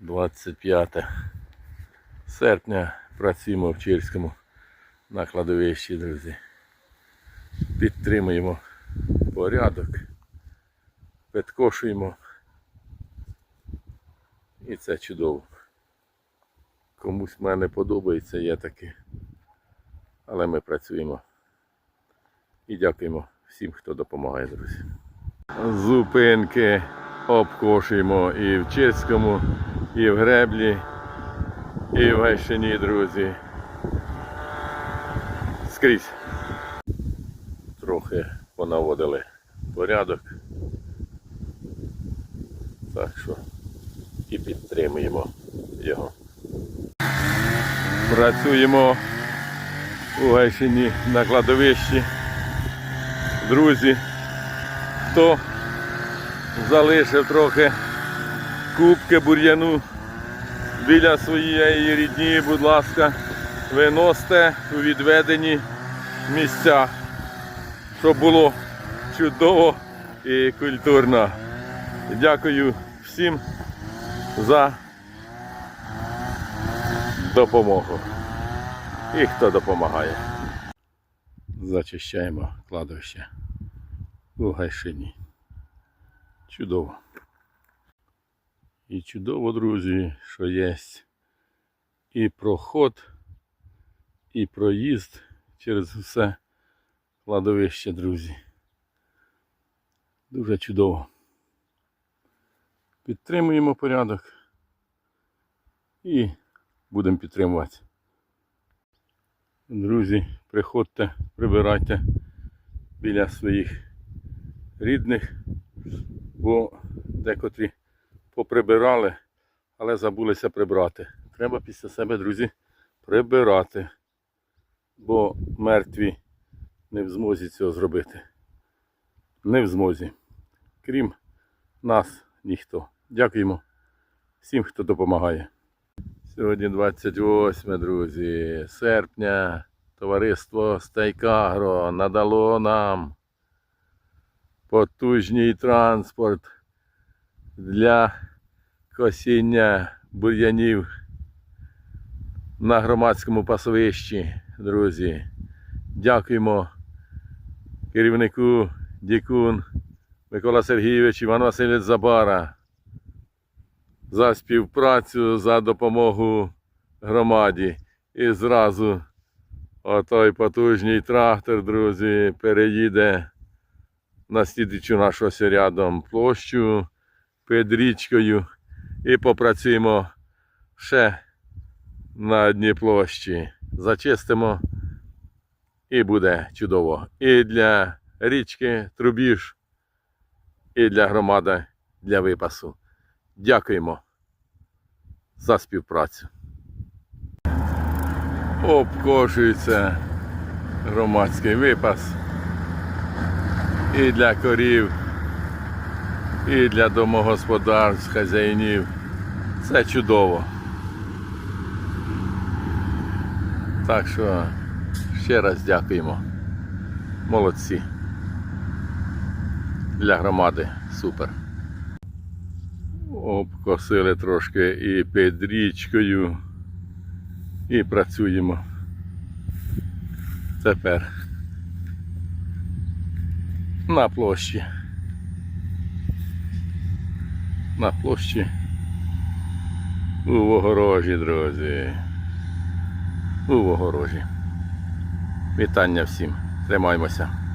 25 серпня працюємо в Чирському на кладовищі, друзі. Підтримуємо порядок, підкошуємо. І це чудово. Комусь мене подобається, є таке. Але ми працюємо. І дякуємо всім, хто допомагає, друзі. Зупинки обкошуємо і в Чеському, і в Греблі, і в Гайшині, друзі. Скрізь. Трохи понаводили порядок. Так що і підтримуємо його. Працюємо у Гайшині на кладовищі. Друзі, хто залишив трохи кубки бур'яну біля своєї рідні, будь ласка, виносьте у відведені місця, щоб було чудово і культурно. Дякую всім за допомогу. І хто допомагає. Зачищаємо кладовище у Гайшині. Чудово. І чудово, друзі, що є і проход, і проїзд через все кладовище, друзі. Дуже чудово. Підтримуємо порядок і будемо підтримувати. Друзі, приходьте, прибирайте біля своїх рідних, бо декотрі поприбирали, але забулися прибрати. Треба після себе, друзі, прибирати, бо мертві не в змозі цього зробити. Не в змозі. Крім нас, ніхто. Дякуємо всім, хто допомагає. Сьогодні 28, друзі, серпня. Товариство Стейкагро надало нам потужний транспорт для косіння бур'янів на громадському пасовищі, друзі. Дякуємо керівнику Дікун Микола Сергійович Іван Васильович Забара за співпрацю, за допомогу громаді. І зразу отой потужний трактор, друзі, переїде на слідчу нашу ось рядом площу під річкою і попрацюємо ще на одній площі. Зачистимо і буде чудово. І для річки Трубіж, і для громади для випасу. Дякуємо за співпрацю. Обкошується громадський випас і для корів, і для домогосподарств, хазяїнів. Це чудово. Так що ще раз дякуємо. Молодці. Для громади супер. Обкосили трошки і під річкою. І працюємо. Тепер на площі. На площі у огорожі, друзі. У огорожі. Вітання всім. Тримаймося.